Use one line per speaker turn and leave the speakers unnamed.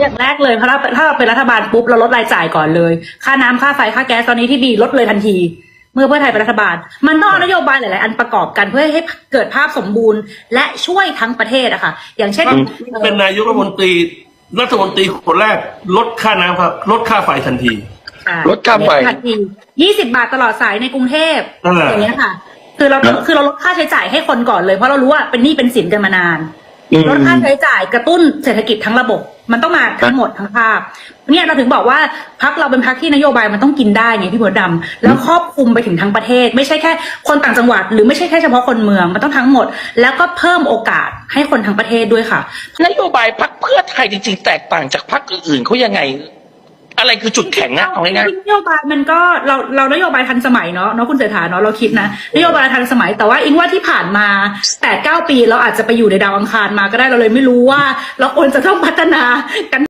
อย่างแรกเลยเพราะเราถ้าเราเป็นรัฐบาลปุ๊บเราลดรายจ่ายก่อนเลย ค่าน้ำค่าไฟค่าแก๊สตอนนี้ที่ดีลดเลยทันที เมื่อเพื่อไทยเป็นรัฐบาล มันต้องเอานโยบายหลาย ๆ อันประกอบกันเพื่อให้เกิดภาพสมบูรณ์ และช่วยทั้งประเทศอะค่ะ อย่างเช่น
เป็นนายกรัฐมนตรีรัฐมนตรีคนแรกลดค่าน้ำครับลดค่าไฟทันที
ลดค่าไฟ
ทันทียี่สิบาทตลอดสายในกรุงเทพ
อ่า
อย่างเงี้ยค่ะ คือเรา
ครับ
คือเราลดค่าใช้จ่ายให้คนก่อนเลยเพราะเรารู้ว่าเป็นหนี้เป็นสินกันมานาน
อืม
ลดค่าใช้จ่ายกระตุ้นเศรษฐกิจทั้งระบบ มันต้องมาทั้งหมดทั้งภาพ เนี่ยเราถึงบอกว่าพักเราเป็นพักที่นโยบายมันต้องกินได้ไงพี่บัวดำแล้วครอบคลุมไปถึงทั้งประเทศ ไม่ใช่แค่คนต่างจังหวัด หรือไม่ใช่แค่เฉพาะคนเมืองมันต้องทั้งหมด แล้วก็เพิ่มโอกาสให้คนทั้งประเทศด้วยค่ะ
นโยบายพักเพื่อไทยจริงๆ แตกต่างจากพักอื่นๆเขายังไง อะไรคือจุดแข็งอะเอาง่าย
จริงๆนโยบายมันก็เราเรานโยบายทันสมัยเนาะเนาะคุณเศรษฐาเนาะเราคิดนะนโยบายทันสมัย แต่ว่าอิงว่าที่ผ่านมาแปดเก้าปีเราอาจจะไปอยู่ในดาวอังคารมาก็ได้เราเลยไม่รู้ว่า เราควรจะต้องพัฒนากัน